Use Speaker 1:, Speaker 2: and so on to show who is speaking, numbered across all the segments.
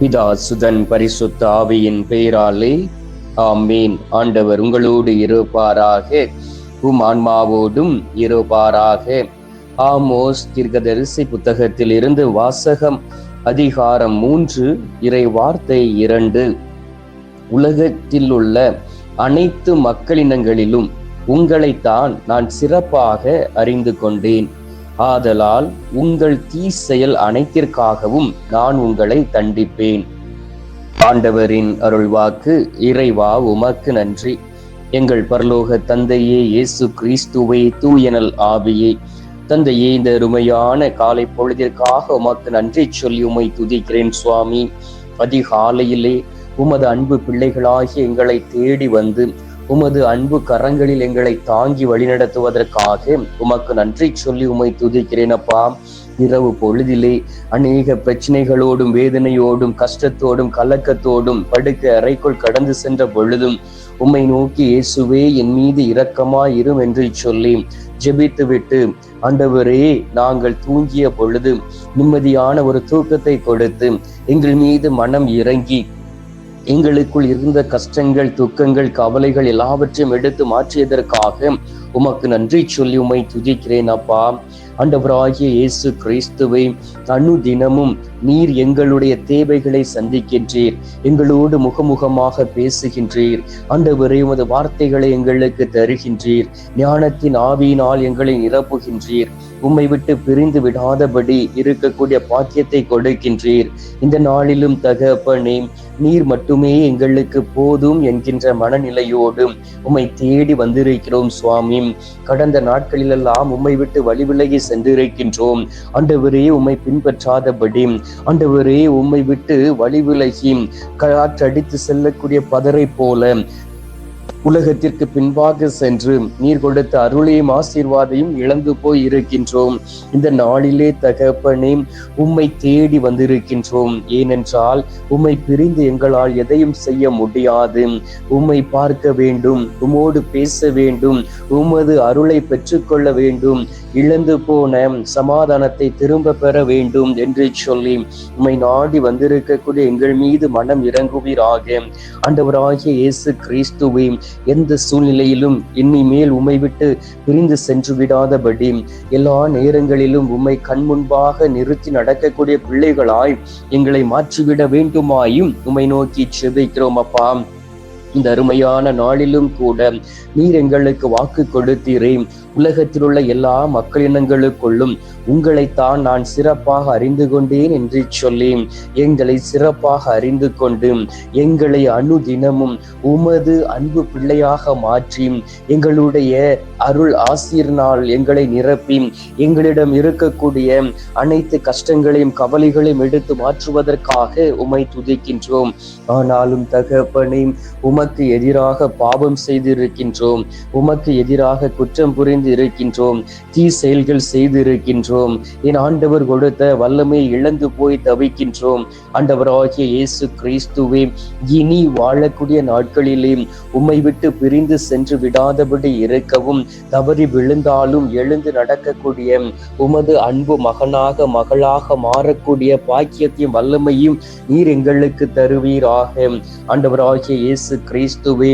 Speaker 1: பிதா சுதன் பரிசுத்த ஆவியின் பெயராலே ஆமீன். ஆண்டவர் உங்களோடு இருப்பாராக. உம் ஆன்மாவோடும் இருப்பாராக. ஆமோஸ் தீர்க்கதரிசி புத்தகத்தில் இருந்து வாசகம் அதிகாரம் மூன்று இறை வார்த்தை இரண்டு. உலகத்தில் உள்ள அனைத்து மக்களினங்களிலும் உங்களைத்தான் நான் சிறப்பாக அறிந்து கொண்டேன். ஆதலால் உங்கள் தீ செயல் அனைத்திற்காகவும் நான் உங்களை தண்டிப்பேன். ஆண்டவரின் அருள்வாக்கு இறைவா உமக்கு நன்றி. எங்கள் பரலோக தந்தையே இயேசு கிறிஸ்துவை தூயனல் ஆவியே. தந்தையே இந்த அருமையான காலை பொழுதிற்காக உமக்கு நன்றி சொல்லி உமை துதிக்கிறேன் சுவாமி. அதிகாலையிலே உமது அன்பு பிள்ளைகளாகிய எங்களை தேடி வந்து உமது அன்பு கரங்களில் எங்களை தாங்கி வழிநடத்துவதற்காக உமக்கு நன்றி சொல்லி உமை துதிக்கிறேன் அப்பா. இரவு பொழுதிலே அநேக பிரச்சனைகளோடும் வேதனையோடும் கஷ்டத்தோடும் கலக்கத்தோடும் படுக்க அறைக்குள் கடந்து சென்ற பொழுதும் உம்மை நோக்கி இயேசுவே என் மீது இரக்கமா இரும் என்று சொல்லி ஜெபித்து விட்டு ஆண்டவரே நாங்கள் தூங்கிய பொழுது நிம்மதியான ஒரு தூக்கத்தை கொடுத்து எங்கள் மீது மனம் இறங்கி எங்களுக்குள் இருந்த கஷ்டங்கள் துக்கங்கள் கவலைகள் எல்லாவற்றையும் எடுத்து மாற்றியதற்காக உமக்கு நன்றி சொல்லி உமை துதிக்கிறேன் அப்பா. ஆண்டவராகிய இயேசு கிறிஸ்துவை அணு தினமும் நீர் எங்களுடைய தேவைகளை சந்திக்கின்றீர். எங்களோடு முகமுகமாக பேசுகின்றீர். ஆண்டவரே உமது வார்த்தைகளை எங்களுக்கு தருகின்றீர். ஞானத்தின் ஆவியினால் எங்களை நிரப்புகின்றீர். உம்மை விட்டு பிரிந்து விடாதபடி இருக்கக்கூடிய பாக்கியத்தை கொடுக்கின்றீர். இந்த நாளிலும் தகப்பனே நீர் மட்டுமே எங்களுக்கு போதும் என்கின்ற மனநிலையோடும் உம்மை தேடி வந்திருக்கிறோம் சுவாமி. கடந்த நாட்களிலெல்லாம் உம்மை விட்டு வழி விலகி சென்றிருக்கின்றோம். ஆண்டவரே உம்மை பின்பற்றாதபடி ஆண்டவரே உம்மை விட்டு வழிவிலகி காற்றடித்து செல்லக்கூடிய பதரை போல உலகத்திற்கு பின்பாக சென்று நீர் கொடுத்த அருளையும் ஆசீர்வாதையும் இழந்து போய் இருக்கின்றோம். இந்த நாளிலே தகப்பனே உம்மை தேடி வந்திருக்கின்றோம். ஏனென்றால் உம்மை பிரிந்து எங்களால் எதையும் செய்ய முடியாது. உம்மை பார்க்க வேண்டும் உம்மோடு பேச வேண்டும் உமது அருளை பெற்றுக்கொள்ள வேண்டும். இழந்து போன சமாதானத்தை திரும்ப பெற வேண்டும் என்று சொல்லி உம்மை நாடி வந்திருக்கக்கூடிய எங்கள் மீது மனம் இறங்குவீராக. ஆண்டவராகிய இயேசு கிறிஸ்துவை எந்த சூழ்நிலையிலும் இனிமேல் உம்மை விட்டு பிரிந்து சென்று விடாதபடி எல்லா நேரங்களிலும் உம்மை கண் முன்பாக நிறுத்தி நடக்கக்கூடிய பிள்ளைகளாய் எங்களை மாற்றிவிட வேண்டுமாயும் உம்மை நோக்கி செபிக்கிறோம் அப்பா. இந்த அருமையான நாளிலும் கூட நீர் எங்களுக்கு வாக்கு கொடுத்தீரே. உலகத்தில் உள்ள எல்லா மக்களினங்களுக்குள்ளும் உங்களைத்தான் நான் சிறப்பாக அறிந்து கொண்டேன் என்று சொல்லி எங்களை சிறப்பாக அறிந்து கொண்டு எங்களை அனுதினமும் உமது அன்பு பிள்ளையாக மாற்றி எங்களுடைய அருள் ஆசிரியனால் எங்களை நிரப்பி எங்களிடம் இருக்கக்கூடிய அனைத்து கஷ்டங்களையும் கவலைகளையும் எடுத்து மாற்றுவதற்காக உமை துதிக்கின்றோம். ஆனாலும் தகப்பனை உமக்கு எதிராக பாவம் செய்திருக்கின்றோம். உமக்கு எதிராக குற்றம் புரிந்து இருக்கின்றோம் தீ செயல்கள் செய்திருக்கின்றோம். என் ஆண்டவர் கொடுத்த வல்லமை இழந்து போய் தவிக்கின்றோம். ஆண்டவராகிய இயேசு கிறிஸ்துவே இனி வாழக்கூடிய நாட்களிலே உம்மை விட்டு பிரிந்து சென்று விடாதபடி இருக்கவும் தவறி விழுந்தாலும் எழுந்து நடக்கக்கூடிய உமது அன்பு மகனாக மகளாக மாறக்கூடிய பாக்கியத்தையும் வல்லமையும் நீர் எங்களுக்கு தருவீராக. ஆண்டவராகிய இயேசு கிறிஸ்துவே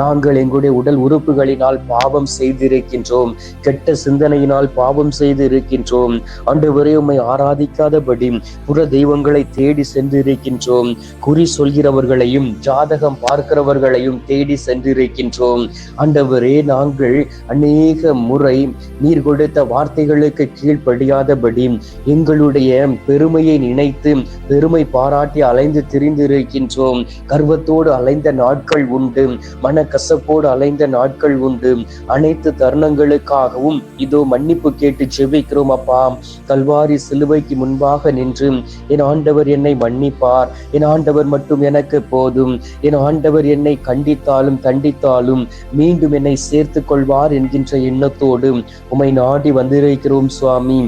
Speaker 1: நாங்கள் எங்களுடைய உடல் உறுப்புகளினால் பாவம் செய்திருக்கின்றோம். இருக்கின்றோம் கெட்ட சிந்தனையினால் பாவம் செய்து இருக்கின்றோம். ஆண்டவரே உம்மை ஆராதிக்காதபடி புற தெய்வங்களை தேடி சென்று இருக்கின்றோம் குறி சொல்கிறவர்களையும் ஜாதகம் பார்க்கிறவர்களையும் தேடி சென்றிருக்கின்றோம். ஆண்டவரே நாங்கள் அநேக முறை நீர் கொடுத்த வார்த்தைகளுக்கு கீழ்ப்படியாதபடி எங்களுடைய பெருமையை நினைத்து பெருமை பாராட்டி அலைந்து திரிந்திருக்கின்றோம். கர்வத்தோடு அலைந்த நாட்கள் உண்டு. மனக்கசப்போடு அலைந்த நாட்கள் உண்டு. அனைத்து தருணங்களும் தருணங்களுக்காகவும் இதோ மன்னிப்பு கேட்டு ஜெபிக்கிறோம் அப்பா. கல்வாரி சிலுவைக்கு முன்பாக நின்று என் ஆண்டவர் என்னை மன்னிப்பார். என் ஆண்டவர் மட்டும் எனக்கு போதும். என் ஆண்டவர் என்னை கண்டித்தாலும் தண்டித்தாலும் மீண்டும் என்னை சேர்த்து கொள்வார் என்கின்ற எண்ணத்தோடு உமை நாடி வந்திருக்கிறோம் சுவாமி.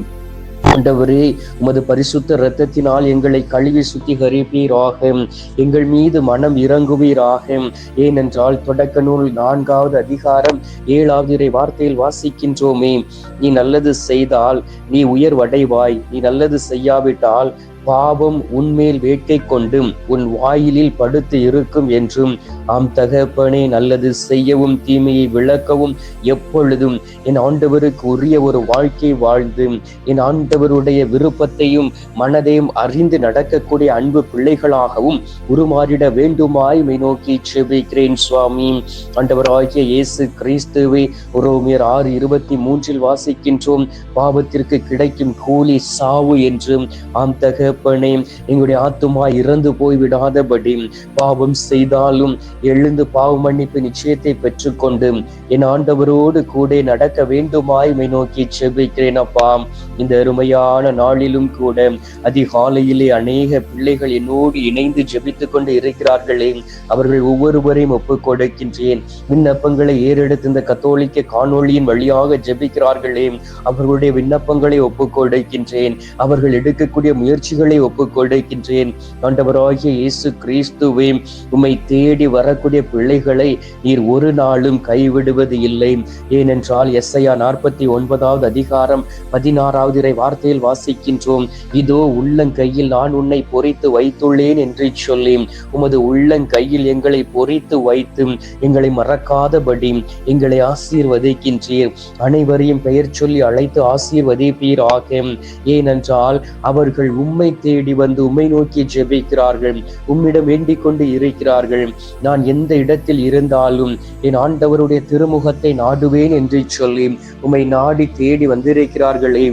Speaker 1: ஆண்டவரே உமது பரிசுத்த இரத்தத்தினால் எங்களை கழுவி சுத்திகரிப்பீராக எங்கள் மீது மனம் இறங்குவீராக ஏனென்றால் தொடக்க நூல் நான்காவது அதிகாரம் ஏழாவது இறை வார்த்தையில் வாசிக்கின்றோமே. நீ நல்லது செய்தால் நீ உயர்வடைவாய். நீ நல்லது செய்யாவிட்டால் பாவம் உன்மேல் வேட்டை கொண்டும் உன் வாயிலில் படுத்து இருக்கும் என்றும் ஆம் தகப்பனே நல்லது செய்யவும் தீமையை விளக்கவும் எப்பொழுதும் என் ஆண்டவருக்கு உரிய ஒரு வாழ்க்கை வாழ்ந்து என் ஆண்டவருடைய விருப்பத்தையும் மனதையும் அறிந்து நடக்கக்கூடிய அன்பு பிள்ளைகளாகவும் உருமாறிட வேண்டுமாய் மை நோக்கி செபிக்கிறேன் சுவாமி. ஆண்டவராகிய இயேசு கிறிஸ்துவை ரோமியர் ஆறு இருபத்தி மூன்றில் வாசிக்கின்றோம். பாவத்திற்கு கிடைக்கும் கூலி சாவு என்றும் ஆம் தகப்பனே எங்களுடைய ஆத்துமா இறந்து போய் விடாதபடி பாவம் செய்தாலும் எழுந்து பாவ மன்னிப்பு நிச்சயத்தை பெற்றுக்கொண்டு என் ஆண்டவரோடு கூட நடக்க வேண்டுமாய் மை நோக்கி செபிக்கிறேன் அப்பா. இந்த அருமையான நாளிலும் கூட அதிகாலையிலே அநேக பிள்ளைகள் என்னோடு இணைந்து ஜெபித்துக் கொண்டு இருக்கிறார்களே. அவர்கள் ஒவ்வொருவரையும் ஒப்புக் கொடுக்கின்றேன் விண்ணப்பங்களை ஏறெடுத்து இந்த கத்தோலிக்க காணொளியின் வழியாக ஜெபிக்கிறார்களே. அவர்களுடைய விண்ணப்பங்களை ஒப்புக் கொடுக்கின்றேன் அவர்கள் எடுக்கக்கூடிய முயற்சிகள் ஒப்புக் ஒப்புக்கொடுக்கின்றேன். ஆண்டவராகிய இயேசு கிறிஸ்துவே உம்மை தேடி வரக்கூடிய பிள்ளைகளை நீர் ஒரு நாளும் கைவிடுவது இல்லை. ஏனென்றால் எஸ்ஐயா நாற்பத்தி ஒன்பதாவது அதிகாரம் பதினாறாவது இறை வார்த்தையில் வாசிக்கின்றோம். இதோ உள்ளங்கையில் நான் உன்னை பொறித்து வைத்துள்ளேன் என்று சொல்லி உமது உள்ளங்கையில் எங்களை பொறித்து வைத்து எங்களை மறக்காதபடி எங்களை ஆசீர்வதிக்கின்றீர். அனைவரையும் பெயர் சொல்லி அழைத்து ஆசீர்வதிப்பீராக. ஏனென்றால் அவர்கள் உண்மை உம்மை தேடி வந்து உம்மை நோக்கி ஜெபிக்கிறார்கள். உம்மிடம் வேண்டிக் கொண்டு இருக்கிறார்கள். நான் எந்த இடத்தில் இருந்தாலும் என் ஆண்டவருடைய திருமுகத்தை நாடுவேன் என்று சொல்லி உம்மை நாடி தேடி வந்திருக்கிறார்களே.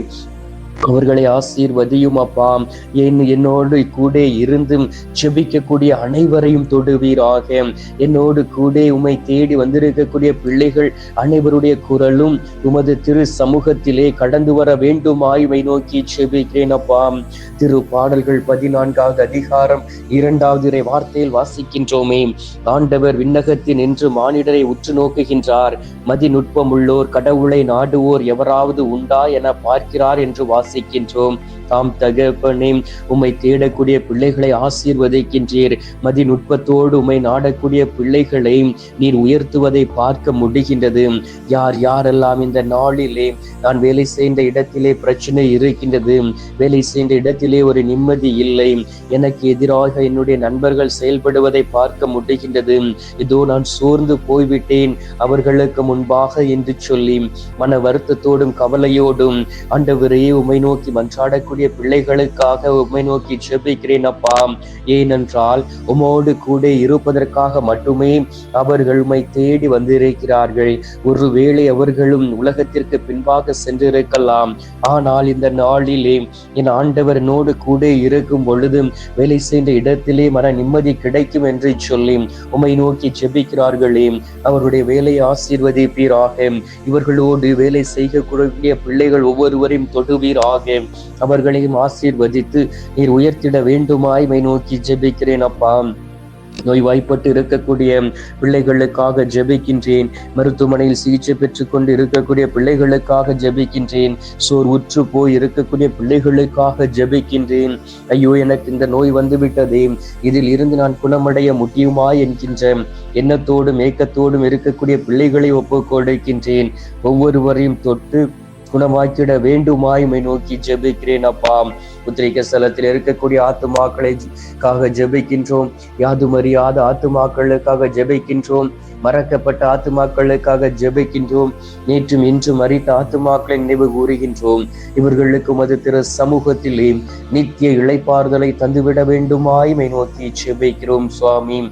Speaker 1: அவர்களை ஆசீர்வதியும் அப்பா. என் என்னோடு கூட இருந்து செபிக்கக்கூடிய அனைவரையும் தொடுவீராக. என்னோடு கூட உமை தேடி வந்திருக்கக்கூடிய பிள்ளைகள் அனைவருடைய குரலும் உமது திரு சமூகத்திலே கடந்து வர வேண்டுமாய் உமை நோக்கி செபிக்கிறேன் அப்பா. திரு பாடல்கள் பதினான்காவது அதிகாரம் இரண்டாவது இறை வார்த்தையில் வாசிக்கின்றோமே. ஆண்டவர் விண்ணகத்தில் என்று மானிடரை உற்று நோக்குகின்றார். மதிநுட்பம் உள்ளோர் கடவுளை நாடுவோர் எவராவது உண்டா என பார்க்கிறார் என்று வாசி வாசிக்கின்றோம். தாம் தகப்பனே உம்மை தேடக்கூடிய பிள்ளைகளை ஆசீர்வதிக்கின்றீர். மதி நுட்பத்தோடு உம்மை நாடக்கூடிய பிள்ளைகளை நீர் உயர்த்துவதை பார்க்க முடிகின்றது. யார் யாரெல்லாம் இந்த நாளிலே நான் வேலை செய்த இடத்திலே பிரச்சனை இருக்கின்றது வேலை செய்த இடத்திலே ஒரு நிம்மதி இல்லை எனக்கு எதிராக என்னுடைய நண்பர்கள் செயல்படுவதை பார்க்க முடிகின்றது. இதோ நான் சோர்ந்து போய்விட்டேன் அவர்களுக்கு முன்பாக என்று சொல்லி மன வருத்தத்தோடும் கவலையோடும் ஆண்டவரே உம்மை நோக்கி மன்றாடக்கூடிய பிள்ளைகளுக்காக உம்மை நோக்கி ஜெபிக்கிறேன் அப்பா. ஏனென்றால் உமோடு கூட இருப்பதற்காக மட்டுமே அவர்கள் உம்மை தேடி வந்திருக்கிறார்கள். ஒருவேளை அவர்களும் உலகத்திற்கு பின்பாக சென்றிருக்கலாம். ஆனால் இந்த நாளிலே என் ஆண்டவர் நோடு கூட இருக்கும் பொழுதும் வேலை செய்த இடத்திலே மன நிம்மதி கிடைக்கும் என்று சொல்லி உம்மை நோக்கி ஜெபிக்கிறார்களே. அவருடைய வேலையை ஆசீர்வதிப்பீராக. இவர்களோடு வேலை செய்யக்கூடிய பிள்ளைகள் ஒவ்வொருவரையும் தொடுவீராக. அவர்களையும் ஆசீர்வதித்து நீர் உயர்த்திட வேண்டுமாய் மை நோக்கி ஜெபிக்கிறேன் அப்பா. நோய்வாய்ப்பட்டு இருக்கக்கூடிய பிள்ளைகளுக்காக ஜெபிக்கின்றேன். மருத்துவமனையில் சிகிச்சை பெற்றுக்கொண்டு இருக்கக்கூடிய பிள்ளைகளுக்காக ஜெபிக்கின்றேன். சோர் உற்று போய் இருக்கக்கூடிய பிள்ளைகளுக்காக ஜெபிக்கின்றேன். ஐயோ எனக்கு இந்த நோய் வந்துவிட்டதே. இதில் இருந்து நான் குணமடைய முடியுமா என்கின்ற எண்ணத்தோடும் ஏக்கத்தோடும் இருக்கக்கூடிய பிள்ளைகளை ஒப்புக் கொடுக்கின்றேன் ஒவ்வொருவரையும் தொட்டு குணமாக்கிட வேண்டுமாயுமை நோக்கி ஜெபிக்கிறேன் அப்பா. உத்திரிக்க ஸ்தலத்தில் இருக்கக்கூடிய ஆத்துமாக்களுக்காக ஜெபிக்கின்றோம். யாதும் அறியாத ஆத்துமாக்களுக்காக ஜெபிக்கின்றோம். மறக்கப்பட்ட ஆத்துமாக்களுக்காக ஜெபிக்கின்றோம். நேற்றும் இன்றும் அறித்த ஆத்துமாக்களை நினைவு கூறுகின்றோம். இவர்களுக்கு மது திரு சமூகத்திலே நித்திய இளைப்பாறுதலை தந்துவிட வேண்டுமாயுமை நோக்கி ஜெபிக்கிறோம் சுவாமி.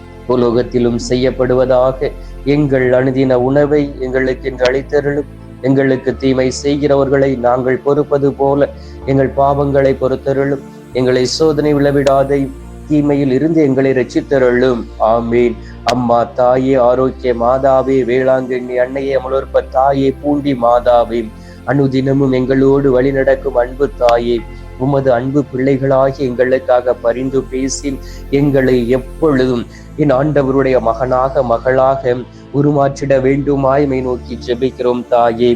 Speaker 1: பூலோகத்திலும் செய்யப்படுவதாக எங்கள் அணுதின உணவை எங்களுக்கு என்று அளித்தருளும். எங்களுக்கு தீமை செய்கிறவர்களை நாங்கள் பொறுப்பது போல எங்கள் பாவங்களை பொறுத்தருளும். எங்களை சோதனை விளவிடாதை தீமையில் இருந்து எங்களை ரச்சித்தருளும் ஆமீன். அம்மா தாயே ஆரோக்கிய மாதாவே வேளாங்கண்ணி அன்னையே அமலோற்ப தாயே பூண்டி மாதாவே. அனுதினமும் எங்களோடு வழிநடக்கும் அன்பு தாயே. உமது அன்பு பிள்ளைகளாகி எங்களுக்காக பரிந்து பேசி எங்களை எப்பொழுதும் என் ஆண்டவருடைய மகனாக மகளாக உருமாற்றிட வேண்டுமாய்மை நோக்கி ஜெபிக்கிறோம் தாயே.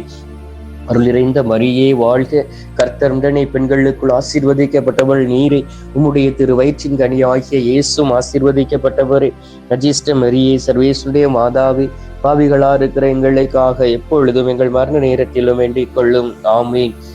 Speaker 1: அருள் நிறைந்த மரியே வாழ்க. கர்த்தருடனே பெண்களுக்குள் ஆசீர்வதிக்கப்பட்டவள் நீரே. உம்முடைய திரு வயிற்றின் கனியாகிய இயேசும் ஆசீர்வதிக்கப்பட்டவரே. ரஜிஸ்ட மரியே சர்வேசுடைய மாதாவே பாவிகளா இருக்கிற எங்களுக்காக எப்பொழுதும் எங்கள் மரண நேரத்திலும் வேண்டிக் கொள்ளும். ஆமீன்.